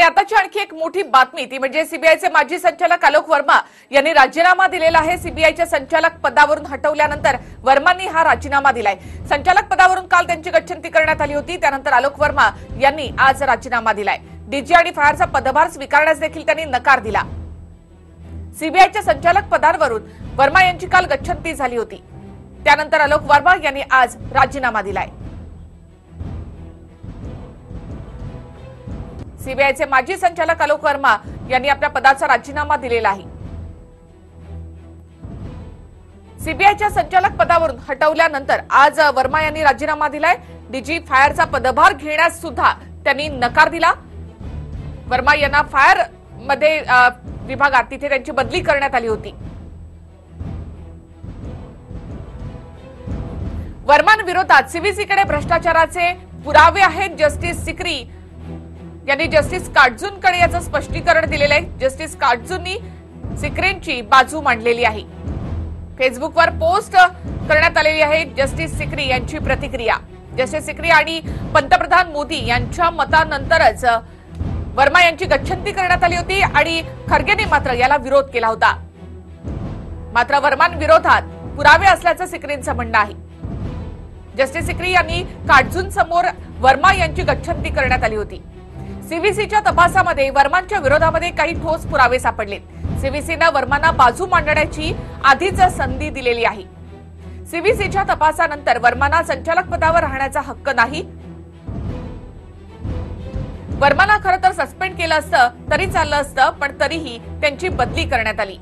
आताची आणखी एक मोठी बातमी ती म्हणजे सीबीआयचे माजी संचालक आलोक वर्मा यांनी राजीनामा दिलेला आहे. सीबीआयच्या संचालक पदावरून हटवल्यानंतर वर्मांनी हा राजीनामा दिलाय. संचालक पदावरून काल त्यांची गच्छंती करण्यात आली होती. त्यानंतर आलोक वर्मा यांनी आज राजीनामा दिलाय. डीजी आणि फायरचा पदभार स्वीकारण्यास देखील त्यांनी नकार दिला. सीबीआयच्या संचालक पदांवरून वर्मा यांची काल गच्छंती झाली होती. त्यानंतर आलोक वर्मा यांनी आज राजीनामा दिलाय. सीबीआयचे माजी संचालक आलोक वर्मा यांनी आपल्या पदाचा राजीनामा दिलेला आहे. सीबीआयच्या संचालक पदावरून हटवल्यानंतर आज वर्मा यांनी राजीनामा दिलाय. डीजी फायरचा पदभार घेण्यास सुद्धा त्यांनी नकार दिला. वर्मा यांना फायरमध्ये विभागात तिथे त्यांची बदली करण्यात आली होती. वर्मांविरोधात सीबीसीकडे भ्रष्टाचाराचे पुरावे आहेत. जस्टिस सिक्री यांनी जस्टिस काटजूनकडे याचं स्पष्टीकरण दिलेलं आहे. जस्टिस काटजूंनी सिक्रेंची बाजू मांडलेली आहे. फेसबुकवर पोस्ट करण्यात आलेली आहे जस्टिस सिक्री यांची प्रतिक्रिया. जस्टिस सिक्री आणि पंतप्रधान मोदी यांच्या मतानंतरच वर्मा यांची गच्छंती करण्यात आली होती आणि खरगेने मात्र याला विरोध केला होता. मात्र वर्मांविरोधात पुरावे असल्याचं सिक्रींचं म्हणणं आहे. जस्टिस सिक्री यांनी काटजून समोर वर्मा यांची गच्छंती करण्यात आली होती. सीव्हीसीच्या तपासामध्ये वर्मांच्या विरोधामध्ये काही ठोस पुरावे सापडलेत. सीव्हीसीनं वर्मांना बाजू मांडण्याची आधीच संधी दिलेली आहे. सीव्हीसीच्या तपासानंतर वर्मांना संचालक पदावर राहण्याचा हक्क नाही. वर्माला खरं तर सस्पेंड केलं असतं तरी चाललं असतं पण तरीही त्यांची बदली करण्यात आली.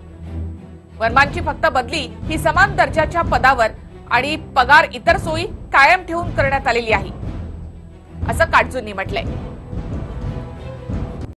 वर्मांची फक्त बदली ही समान दर्जाच्या पदावर आणि पगार इतर सोयी कायम ठेवून करण्यात आलेली आहे. असं काटजूंनी म्हटलंय.